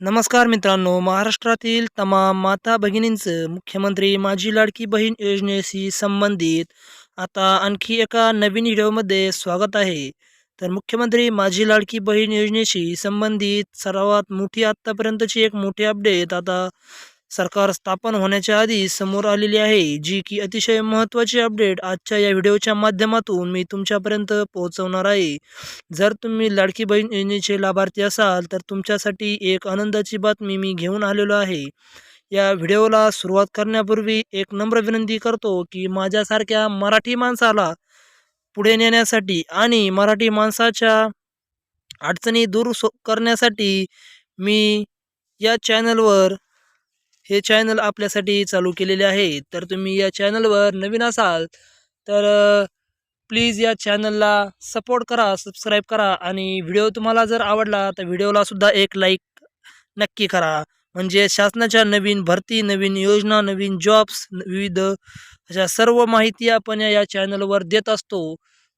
नमस्कार मित्रांनो महाराष्ट्रातील तमाम माता भगिनींचं मुख्यमंत्री माझी लाडकी बहीण योजनेशी संबंधित आता आणखी एका नवीन व्हिडिओमध्ये स्वागत आहे. तर मुख्यमंत्री माझी लाडकी बहीण योजनेशी संबंधित सर्वात मोठी आत्तापर्यंतची एक मोठी अपडेट आता सरकार स्थापन होण्याच्या आधी समोर आलेली आहे जी की अतिशय महत्त्वाची अपडेट आजच्या या व्हिडिओच्या माध्यमातून मी तुमच्यापर्यंत पोहोचवणार आहे. जर तुम्ही लाडकी बहीण योजनेचे लाभार्थी असाल तर तुमच्यासाठी एक आनंदाची बातमी मी घेऊन आलेलो आहे. या व्हिडिओला सुरुवात करण्यापूर्वी एक नम्र विनंती करतो की माझ्यासारख्या मराठी माणसाला पुढे नेण्यासाठी आणि मराठी माणसाच्या अडचणी दूर सो करण्यासाठी मी या चॅनलवर हे चॅनल आपल्यासाठी चालू केलेले आहे. तर तुम्ही या चॅनलवर नवीन असाल तर प्लीज या चॅनलला सपोर्ट करा सबस्क्राईब करा. आणि व्हिडिओ तुम्हाला जर आवडला तर व्हिडिओला सुद्धा एक लाईक नक्की करा. म्हणजे शासनाच्या नवीन भरती नवीन योजना नवीन जॉब्स विविध अशा सर्व माहिती आपण या चॅनलवर देत असतो.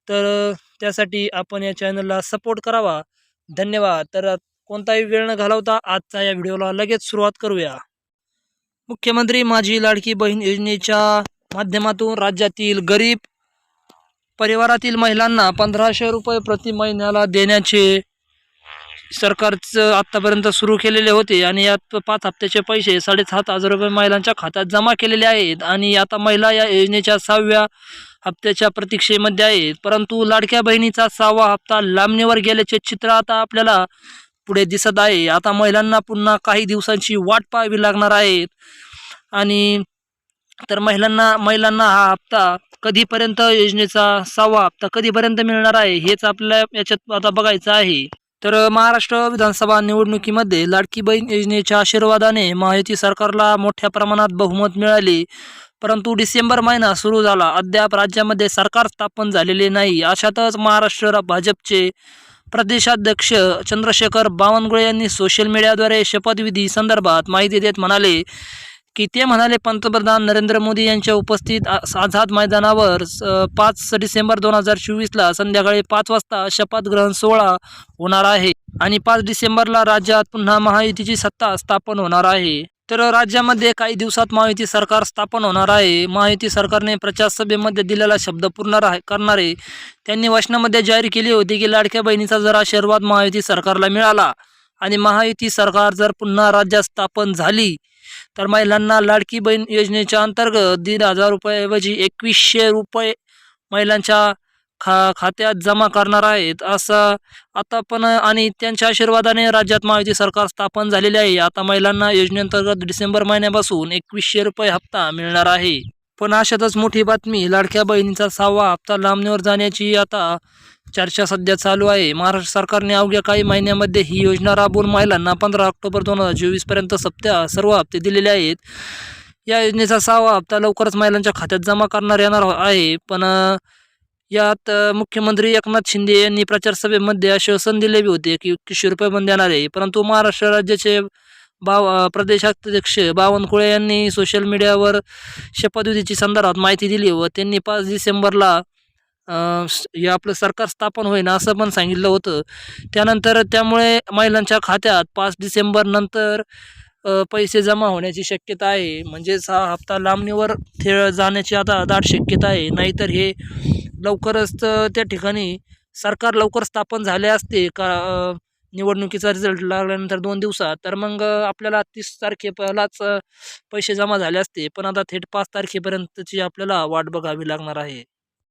तर त्यासाठी आपण या चॅनलला सपोर्ट करावा. धन्यवाद. तर कोणताही वेळ न घालवता आजचा या व्हिडिओला लगेच सुरुवात करूया. मुख्यमंत्री माझी लाडकी बहीण योजनेच्या माध्यमातून राज्यातील गरीब परिवारातील महिलांना पंधराशे रुपये प्रति महिन्याला देण्याचे सरकारचं आत्तापर्यंत सुरू केलेले होते आणि यात पाच हप्त्याचे पैसे साडेसात हजार रुपये महिलांच्या खात्यात जमा केलेले आहेत आणि आता महिला या योजनेच्या सहाव्या हप्त्याच्या प्रतीक्षेमध्ये आहेत. परंतु लाडक्या बहिणीचा सहावा हप्ता लांबणीवर गेल्याचे चित्र आता आपल्याला पुढे दिसत आहे. आता महिलांना पुन्हा काही दिवसांची वाट पाहावी लागणार आहेत आणि तर महिलांना महिलांना हा हप्ता कधीपर्यंत योजनेचा सहावा हप्ता कधीपर्यंत मिळणार आहे हेच आपल्या याच्यात आता बघायचं आहे. तर महाराष्ट्र विधानसभा निवडणुकीमध्ये लाडकी बहीण योजनेच्या आशीर्वादाने महायुती सरकारला मोठ्या प्रमाणात बहुमत मिळाले. परंतु डिसेंबर महिना सुरू झाला. अद्याप राज्यामध्ये सरकार स्थापन झालेले नाही. अशातच महाराष्ट्र भाजपचे प्रदेशाध्यक्ष चंद्रशेखर बावनकुळे यांनी सोशल मीडियाद्वारे शपथविधी संदर्भात माहिती देत म्हणाले की ते म्हणाले पंतप्रधान नरेंद्र मोदी यांच्या उपस्थित आझाद मैदानावर स- पाच डिसेंबर दोन हजार चोवीसला संध्याकाळी पाच वाजता शपथग्रहण सोहळा होणार आहे आणि पाच डिसेंबरला राज्यात पुन्हा महायुतीची सत्ता स्थापन होणार आहे. तर राज्यामध्ये काही दिवसात महायुती सरकार स्थापन होणार आहे. महायुती सरकारने प्रचारसभेमध्ये दिलेला शब्द पूर्ण राह करणारे. त्यांनी वचनामध्ये जाहीर केली होती की लाडक्या बहिणीचा जर आशीर्वाद महायुती सरकारला मिळाला आणि महायुती सरकार जर पुन्हा राज्यात स्थापन झाली तर महिलांना लाडकी बहीण योजनेच्या अंतर्गत दीड हजार रुपयाऐवजी एकवीसशे रुपये महिलांच्या खा खात्यात जमा करणार आहेत. असं आता पण आणि त्यांच्या आशीर्वादाने राज्यात महायुती सरकार स्थापन झालेले आहे. आता महिलांना योजनेअंतर्गत डिसेंबर महिन्यापासून एकवीसशे रुपये हप्ता मिळणार आहे. पण अशातच मोठी बातमी लाडक्या बहिणीचा सहावा हप्ता लांबणीवर जाण्याची आता चर्चा सध्या चालू आहे. महाराष्ट्र सरकारने अवघ्या काही महिन्यामध्ये ही योजना राबवून महिलांना पंधरा ऑक्टोबर दोन हजार चोवीसपर्यंत सप्त्या सर्व हप्ते दिलेले आहेत. या योजनेचा सहावा हप्ता लवकरच महिलांच्या खात्यात जमा करणार येणार आहे. पण यात मुख्यमंत्री एकनाथ शिंदे यांनी प्रचारसभेमध्ये आश्वासन दिले होते की एकवीसशे रुपये पण देणार. आहे परंतु महाराष्ट्र राज्याचे बाव प्रदेशाध्यक्ष बावनकुळे यांनी सोशल मीडियावर शपथविधीची संदर्भात माहिती दिली व त्यांनी पाच डिसेंबरला हे आपलं सरकार स्थापन होईन असं पण सांगितलं होतं. त्यानंतर त्यामुळे महिलांच्या खात्यात पाच डिसेंबर नंतर पैसे जमा होण्याची शक्यता आहे. म्हणजेच हा हप्ता लांबणीवर थे जाण्याची आता दाट शक्यता आहे. नाहीतर हे लवकरच त्या ठिकाणी सरकार लवकर स्थापन झाले असते का निवडणुकीचा रिझल्ट लागल्यानंतर दोन दिवसात. तर मग आपल्याला तीस तारखेलाच पैसे जमा झाले असते. पण आता थेट पाच तारखेपर्यंतची आपल्याला वाट बघावी लागणार आहे.